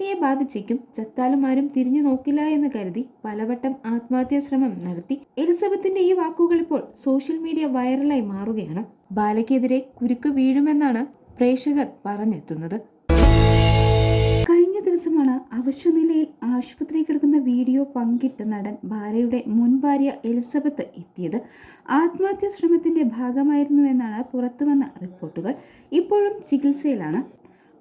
കിഡ്നിയെ ബാധിച്ചേക്കും. ചത്താലും ആരും തിരിഞ്ഞു നോക്കില്ല എന്ന് കരുതി പലവട്ടം ആത്മഹത്യാ ശ്രമം നടത്തി. എലിസബത്തിന്റെ ഈ വാക്കുകൾ ഇപ്പോൾ സോഷ്യൽ മീഡിയ വൈറലായി മാറുകയാണ്. ബാലയ്ക്കെതിരെ കുരുക്ക് വീഴുമെന്നാണ് പ്രേക്ഷകർ പറഞ്ഞെത്തുന്നത്. കഴിഞ്ഞ ദിവസമാണ് അവശനിലയിൽ ആശുപത്രിയിൽ കിടക്കുന്ന വീഡിയോ പങ്കിട്ട് നടൻ ബാലയുടെ മുൻ ഭാര്യ എലിസബത്ത് എത്തിയത്. ആത്മഹത്യാ ശ്രമത്തിന്റെ ഭാഗമായിരുന്നു എന്നാണ് പുറത്തുവന്ന റിപ്പോർട്ടുകൾ. ഇപ്പോഴും ചികിത്സയിലാണ്.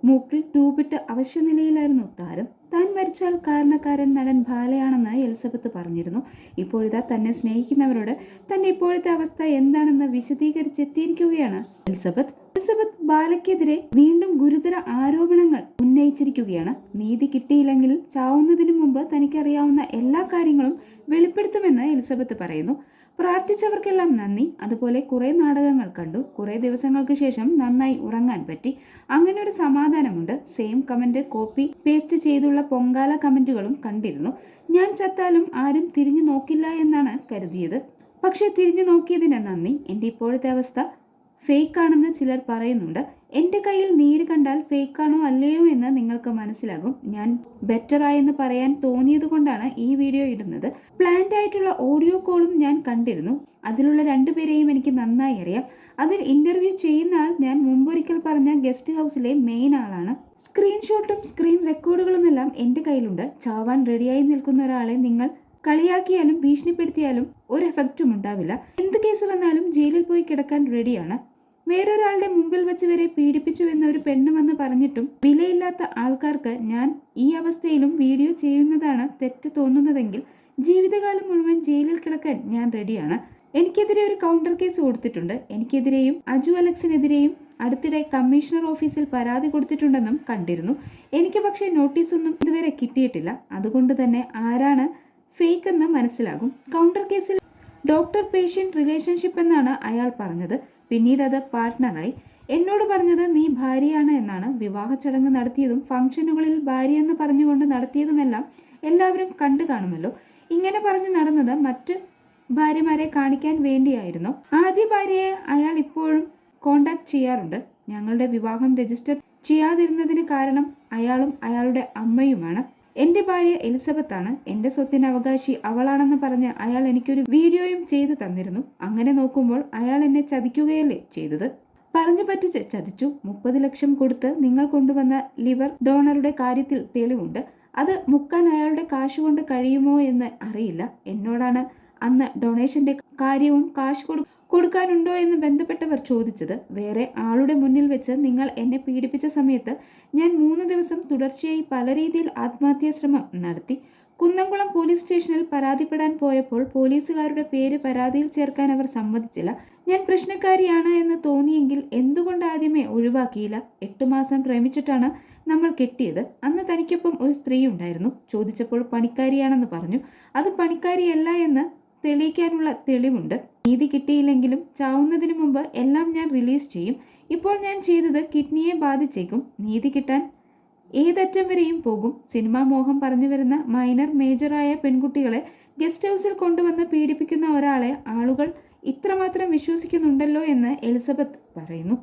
മൂക്കിൽ ട്യൂബിട്ട് അവശനിലയിലായിരുന്നു താരം താൻ മരിച്ചാൽ കാരണക്കാരൻ നടൻ ബാലയാണെന്ന് എലിസബത്ത് പറഞ്ഞിരുന്നു. ഇപ്പോഴിതാ തന്നെ സ്നേഹിക്കുന്നവരോട് തന്റെ ഇപ്പോഴത്തെ അവസ്ഥ എന്താണെന്ന് വിശദീകരിച്ചെത്തിയിരിക്കുകയാണ് എലിസബത്ത്. എലിസബത്ത് ബാലയ്ക്കെതിരെ വീണ്ടും ഗുരുതര ആരോപണങ്ങൾ ഉന്നയിച്ചിരിക്കുകയാണ്. നീതി കിട്ടിയില്ലെങ്കിൽ ചാവുന്നതിനു മുമ്പ് തനിക്കറിയാവുന്ന എല്ലാ കാര്യങ്ങളും വെളിപ്പെടുത്തുമെന്ന് എലിസബത്ത് പറയുന്നു. പ്രാർത്ഥിച്ചവർക്കെല്ലാം നന്ദി. അതുപോലെ കുറെ നാടകങ്ങൾ കണ്ടു. കുറെ ദിവസങ്ങൾക്ക് ശേഷം നന്നായി ഉറങ്ങാൻ പറ്റി. അങ്ങനെ ഒരു സമാധാനമുണ്ട്. സെയിം കമന്റ് കോപ്പി പേസ്റ്റ് ചെയ്തുള്ള പൊങ്കാല കമന്റുകളും കണ്ടിരുന്നു. ഞാൻ ചത്താലും ആരും തിരിഞ്ഞു നോക്കില്ല എന്നാണ് കരുതിയത്. പക്ഷെ തിരിഞ്ഞു നോക്കിയതിന് നന്ദി. എന്റെ ഇപ്പോഴത്തെ അവസ്ഥ ഫേക്ക് ആണെന്ന് ചിലർ പറയുന്നുണ്ട്. എന്റെ കയ്യിൽ നീര് കണ്ടാൽ ഫേക്ക് ആണോ അല്ലയോ എന്ന് നിങ്ങൾക്ക് മനസ്സിലാകും. ഞാൻ ബെറ്ററായെന്ന് പറയാൻ തോന്നിയത് കൊണ്ടാണ് ഈ വീഡിയോ ഇടുന്നത്. പ്ലാൻഡ് ആയിട്ടുള്ള ഓഡിയോ കോളും ഞാൻ കണ്ടിരുന്നു. അതിലുള്ള രണ്ടുപേരെയും എനിക്ക് നന്നായി അറിയാം. അതിൽ ഇന്റർവ്യൂ ചെയ്യുന്ന ആൾ ഞാൻ മുമ്പൊരിക്കൽ പറഞ്ഞ ഗസ്റ്റ് ഹൗസിലെ മെയിൻ ആളാണ്. സ്ക്രീൻഷോട്ടും സ്ക്രീൻ റെക്കോർഡുകളുമെല്ലാം എന്റെ കയ്യിലുണ്ട്. ചാവാൻ റെഡിയായി നിൽക്കുന്ന ഒരാളെ നിങ്ങൾ കളിയാക്കിയാലും ഭീഷണിപ്പെടുത്തിയാലും ഒരു എഫക്റ്റും ഉണ്ടാവില്ല. എന്ത് കേസ് വന്നാലും ജയിലിൽ പോയി കിടക്കാൻ റെഡിയാണ് വേറൊരാളുടെ മുമ്പിൽ വെച്ച് വരെ പീഡിപ്പിച്ചു എന്ന ഒരു പെണ്ണ് വന്ന് പറഞ്ഞിട്ടും വിലയില്ലാത്ത ആൾക്കാർക്ക് ഞാൻ ഈ അവസ്ഥയിലും വീഡിയോ ചെയ്യുന്നതാണ് തെറ്റ് തോന്നുന്നതെങ്കിൽ ജീവിതകാലം മുഴുവൻ ജയിലിൽ കിടക്കാൻ ഞാൻ റെഡിയാണ്. എനിക്കെതിരെ ഒരു കൗണ്ടർ കേസ് കൊടുത്തിട്ടുണ്ട്. എനിക്കെതിരെയും അജു അലക്സിനെതിരെയും അടുത്തിടെ കമ്മീഷണർ ഓഫീസിൽ പരാതി കൊടുത്തിട്ടുണ്ടെന്നും കണ്ടിരുന്നു. എനിക്ക് പക്ഷേ നോട്ടീസൊന്നും ഇതുവരെ കിട്ടിയിട്ടില്ല. അതുകൊണ്ട് തന്നെ ആരാണ് ഫേക്ക് എന്ന് മനസ്സിലാകും. കൗണ്ടർ കേസിൽ ഡോക്ടർ പേഷ്യന്റ് റിലേഷൻഷിപ്പ് എന്നാണ് അയാൾ പറഞ്ഞത്. പിന്നീട് അത് പാർട്ട്ണറായി എന്നോട് പറഞ്ഞത് നീ ഭാര്യയാണ് എന്നാണ്. വിവാഹ ചടങ്ങ് നടത്തിയതും ഫംഗ്ഷനുകളിൽ ഭാര്യ എന്ന് പറഞ്ഞുകൊണ്ട് നടത്തിയതുമെല്ലാം എല്ലാവരും കണ്ടു കാണുമല്ലോ. ഇങ്ങനെ പറഞ്ഞു നടന്നത് മറ്റ് ഭാര്യമാരെ കാണിക്കാൻ വേണ്ടിയായിരുന്നു. ആദ്യ ഭാര്യയെ അയാൾ ഇപ്പോഴും കോണ്ടാക്ട് ചെയ്യാറുണ്ട്. ഞങ്ങളുടെ വിവാഹം രജിസ്റ്റർ ചെയ്യാതിരുന്നതിന് കാരണം അയാളും അയാളുടെ അമ്മയുമാണ്. എന്റെ ഭാര്യ എലിസബത്ത് ആണ് എന്റെ സ്വത്തിന് അവകാശി അവളാണെന്ന് പറഞ്ഞ് അയാൾ എനിക്കൊരു വീഡിയോയും ചെയ്തു തന്നിരുന്നു. അങ്ങനെ നോക്കുമ്പോൾ അയാൾ എന്നെ ചതിക്കുകയല്ലേ ചെയ്തത്? പറഞ്ഞു പറ്റിച്ച് ചതിച്ചു. മുപ്പത് ലക്ഷം കൊടുത്ത് നിങ്ങൾ കൊണ്ടുവന്ന ലിവർ ഡോണറുടെ കാര്യത്തിൽ തെളിവുണ്ട്. അത് മുക്കാൻ അയാളുടെ കാശ് കൊണ്ട് കഴിയുമോ എന്ന് അറിയില്ല. എന്നോടാണ് അന്ന് ഡൊണേഷന്റെ കാര്യവും കാശ് കൊടു കൊടുക്കാനുണ്ടോ എന്ന് ബന്ധപ്പെട്ടവർ ചോദിച്ചത് വേറെ ആളുടെ മുന്നിൽ വെച്ച് നിങ്ങൾ എന്നെ പീഡിപ്പിച്ച സമയത്ത് ഞാൻ മൂന്ന് ദിവസം തുടർച്ചയായി പല രീതിയിൽ ആത്മഹത്യാ ശ്രമം നടത്തി കുന്നംകുളം പോലീസ് സ്റ്റേഷനിൽ പരാതിപ്പെടാൻ പോയപ്പോൾ പോലീസുകാരുടെ പേര് പരാതിയിൽ ചേർക്കാൻ അവർ സമ്മതിച്ചില്ല. ഞാൻ പ്രശ്നക്കാരിയാണ് എന്ന് തോന്നിയെങ്കിൽ എന്തുകൊണ്ട് ആദ്യമേ ഒഴിവാക്കിയില്ല? എട്ടു മാസം പ്രേമിച്ചിട്ടാണ് നമ്മൾ കെട്ടിയത്. അന്ന് തനിക്കൊപ്പം ഒരു സ്ത്രീ ഉണ്ടായിരുന്നു ചോദിച്ചപ്പോൾ പണിക്കാരിയാണെന്ന് പറഞ്ഞു. അത് പണിക്കാരിയല്ല എന്ന് തെളിയിക്കാനുള്ള തെളിവുണ്ട്. നീതി കിട്ടിയില്ലെങ്കിലും ചാവുന്നതിന് മുമ്പ് എല്ലാം ഞാൻ റിലീസ് ചെയ്യും. ഇപ്പോൾ ഞാൻ ചെയ്തത് കിഡ്നിയെ ബാധിച്ചേക്കും. നീതി കിട്ടാൻ ഏതറ്റം വരെയും പോകും. സിനിമാ മോഹം പറഞ്ഞു വരുന്ന മൈനർ മേജറായ പെൺകുട്ടികളെ ഗസ്റ്റ് ഹൗസിൽ കൊണ്ടുവന്ന് പീഡിപ്പിക്കുന്ന ഒരാളെ ആളുകൾ ഇത്രമാത്രം വിശ്വസിക്കുന്നുണ്ടല്ലോ എന്ന് എലിസബത്ത് പറയുന്നു.